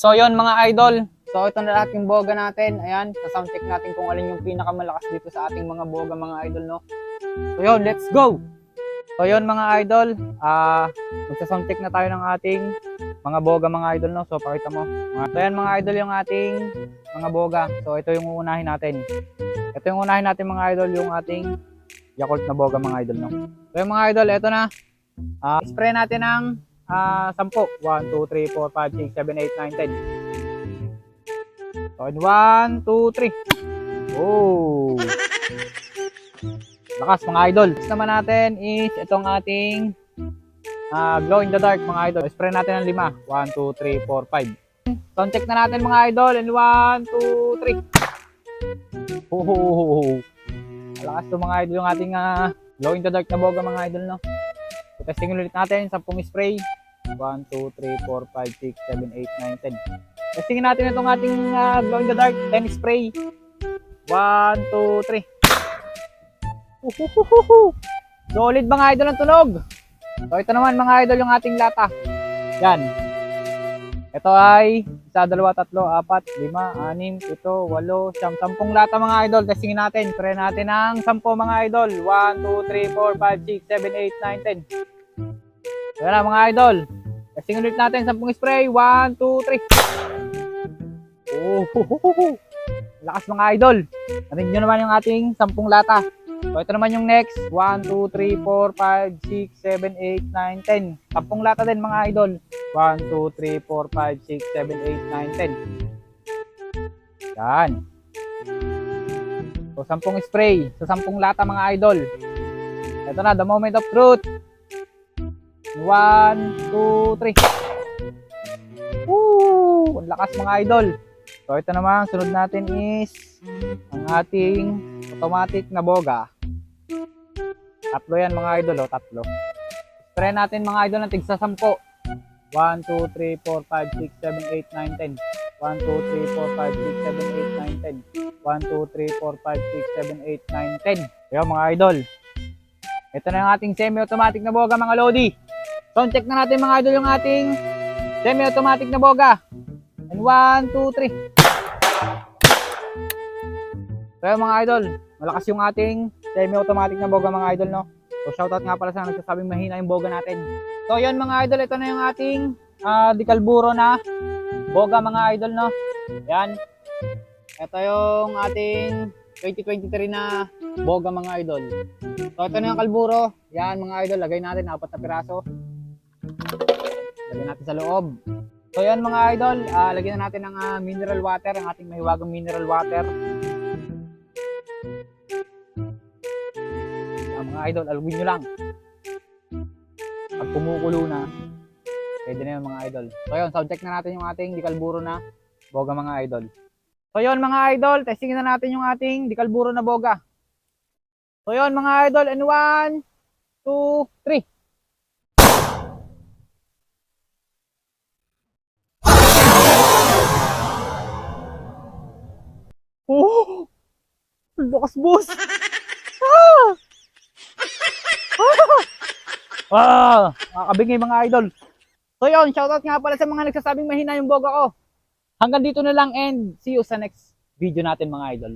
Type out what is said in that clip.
So yon mga idol. So ito na lahat yung boga natin. Ayan, sa sound check natin kung alin yung pinakamalakas dito sa ating mga boga mga idol no. So yon, let's go. So yon mga idol, ah magsa sound check na tayo ng ating mga boga mga idol no. So pakita mo. So yan mga idol yung ating mga boga. So ito yung uunahin natin. Ito yung unahin natin mga idol yung ating Yakult na boga mga idol no. So yung mga idol, ito na. Ah, spray natin ng ah 10. 1 2 3 4 5 6 7 8 9 10. So, 1, 2, 3. Oh. Lakas mga idol. Next naman natin is itong ating ah, glow in the dark mga idol. Spray natin ng 5. 1, 2, 3, 4, 5. Sound check na natin mga idol. And 1, 2, 3. Oh. Lakas to mga idol yung ating ah, glow in the dark na boga mga idol no. So, testing ulit natin. 10 spray. 1, 2, 3, 4, 5, 6, 7, 8, 9, 10. Testingin natin itong ating uh, glow in the dark 10 spray. 1, 2, 3. Uhuhuhuhu. Solid mga idol ang tunog. So ito naman mga idol yung ating lata. Yan. Ito ay isa, dalawa, tatlo, apat, lima, anim, pito, walo, siyam, sampung lata mga idol. Testingin natin. Try natin ng sampo mga idol. 1, 2, 3, 4, 5, 6, 7, 8, 9, 10. Yan na mga idol. Testing ulit natin, sampung spray. 1, 2, 3. Oh, ho, ho, ho. Lakas mga idol. Narinig nyo naman yung ating sampung lata. So ito naman yung next. 1, 2, 3, 4, 5, 6, 7, 8, 9, 10. Sampung lata din mga idol. 1, 2, 3, 4, 5, 6, 7, 8, 9, 10. Yan. So sampung spray. So sampung lata mga idol. Ito na, the moment of truth. 1, 2, 3. Woo! Ang lakas mga idol. So ito naman, sunod natin is ang ating automatic na boga. Tatlo yan mga idol, oh, tatlo. Spray natin mga idol ng tigsa 10. 1, 2, 3, 4, 5, 6, 7, 8, 9, 10. 1, 2, 3, 4, 5, 6, 7, 8, 9, 10. 1, 2, 3, 4, 5, 6, 7, 8, 9, 10. Ayun mga idol. Ito na yung ating semi-automatic na boga mga lodi. Sound check na natin mga idol yung ating semi-automatic na boga. And 1, 2, 3. Kaya mga idol, malakas yung ating semi-automatic na boga mga idol, no? So shoutout nga pala sa nagsasabing mahina yung boga natin. So yun mga idol, ito na yung ating ah, dikalburo na boga mga idol, no? Yan. Ito yung ating 2023 na boga mga idol. So ito na yung kalburo. Yan mga idol, lagay natin apat na piraso. Lagyan natin sa loob. So yan mga idol, uh, lagyan na natin ng uh, mineral water, ang ating mahiwagang mineral water. Yan, mga idol, aluguin nyo lang. Pag kumukulo na, pwede na yun mga idol. So yun, subject na natin yung ating dikalburo na boga mga idol. So yun mga idol, testingin na natin yung ating dikalburo na boga. So yun mga idol, and 1, 2, 3. Lakas boss! Ah! Ah! Ah! Nakakabingay mga idol. So yun, shoutout nga pala sa mga nagsasabing mahina yung boga ko. Hanggang dito na lang and see you sa next video natin mga idol.